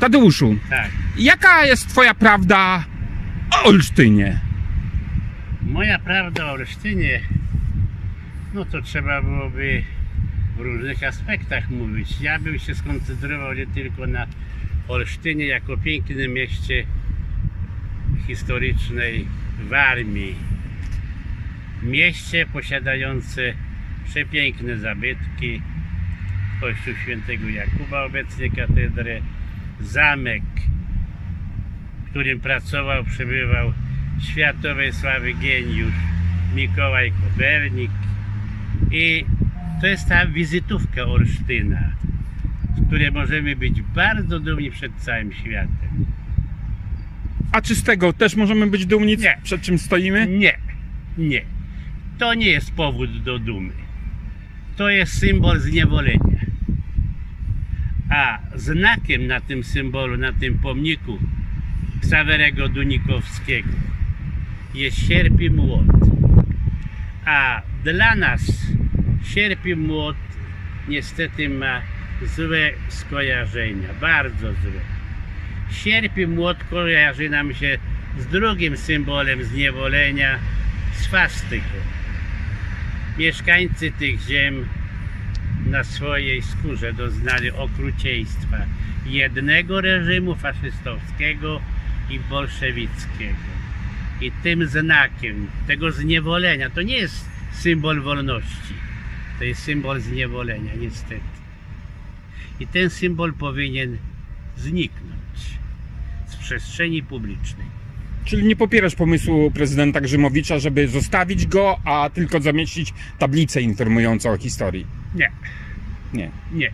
Tadeuszu, Tak. jaka jest twoja prawda o Olsztynie? Moja prawda o Olsztynie, no to trzeba byłoby w różnych aspektach mówić. Ja bym się skoncentrował nie tylko na Olsztynie jako pięknym mieście historycznej Warmii. Mieście posiadające przepiękne zabytki, Kościół Świętego Jakuba, obecnie katedrę, zamek, w którym pracował, przebywał światowej sławy geniusz Mikołaj Kopernik i to jest ta wizytówka Olsztyna, z której możemy być bardzo dumni przed całym światem. A czy z tego też możemy być dumni, Nie. przed czym stoimy? Nie, nie. To nie jest powód do dumy. To jest symbol zniewolenia. A znakiem na tym symbolu, na tym pomniku Ksawerego Dunikowskiego jest sierp i młot. A dla nas sierp i młot niestety ma złe skojarzenia, bardzo złe. Sierp i młot kojarzy nam się z drugim symbolem zniewolenia, swastyką. Mieszkańcy tych ziem na swojej skórze doznali okrucieństwa jednego reżimu faszystowskiego i bolszewickiego. I tym znakiem tego zniewolenia, to nie jest symbol wolności, to jest symbol zniewolenia, niestety. I ten symbol powinien zniknąć z przestrzeni publicznej. Czyli nie popierasz pomysłu prezydenta Grzymowicza, żeby zostawić go, a tylko zamieścić tablicę informującą o historii? Nie, Nie. nie.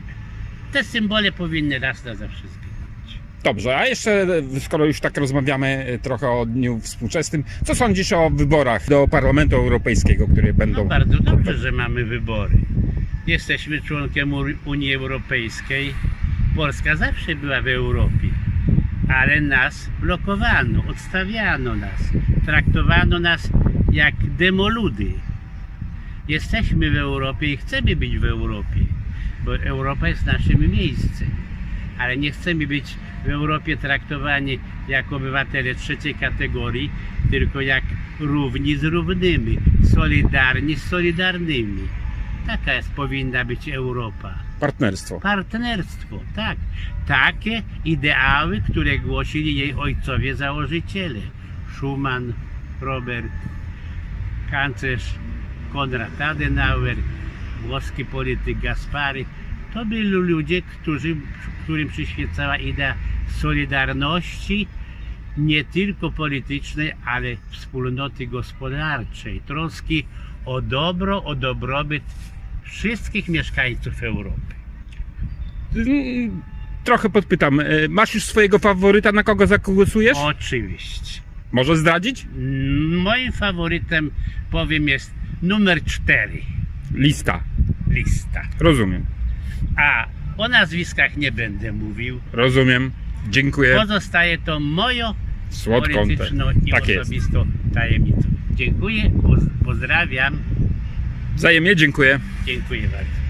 Te symbole powinny raz na zawsze zginąć. Dobrze, a jeszcze skoro już tak rozmawiamy e, trochę o dniu współczesnym, co sądzisz o wyborach do Parlamentu Europejskiego, które będą... No bardzo dobrze, że mamy wybory. Jesteśmy członkiem Ur- Unii Europejskiej. Polska zawsze była w Europie, ale nas blokowano, odstawiano nas, traktowano nas jak demoludy. Jesteśmy w Europie i chcemy być w Europie, bo Europa jest naszym miejscem. Ale nie chcemy być w Europie traktowani jako obywatele trzeciej kategorii, tylko jak równi z równymi, solidarni z solidarnymi. Taka jest, powinna być Europa. Partnerstwo. Partnerstwo, tak. Takie ideały, które głosili jej ojcowie założyciele. Schumann, Robert, kanclerz Konrad Adenauer, włoski polityk Gaspary. To byli ludzie, którzy, którym przyświecała idea solidarności, nie tylko politycznej, ale wspólnoty gospodarczej, troski o dobro, o dobrobyt wszystkich mieszkańców Europy. Mm, Trochę podpytam, e, masz już swojego faworyta, na kogo zagłosujesz? Oczywiście. Może zdradzić? Moim faworytem, powiem, jest numer 4 Lista. lista. Rozumiem. A o nazwiskach nie będę mówił. Rozumiem. Dziękuję. Pozostaje to moją Słodką. polityczną i Tak jest. osobistą tajemnicą. Dziękuję, poz- pozdrawiam, Wzajemnie dziękuję. dziękuję bardzo.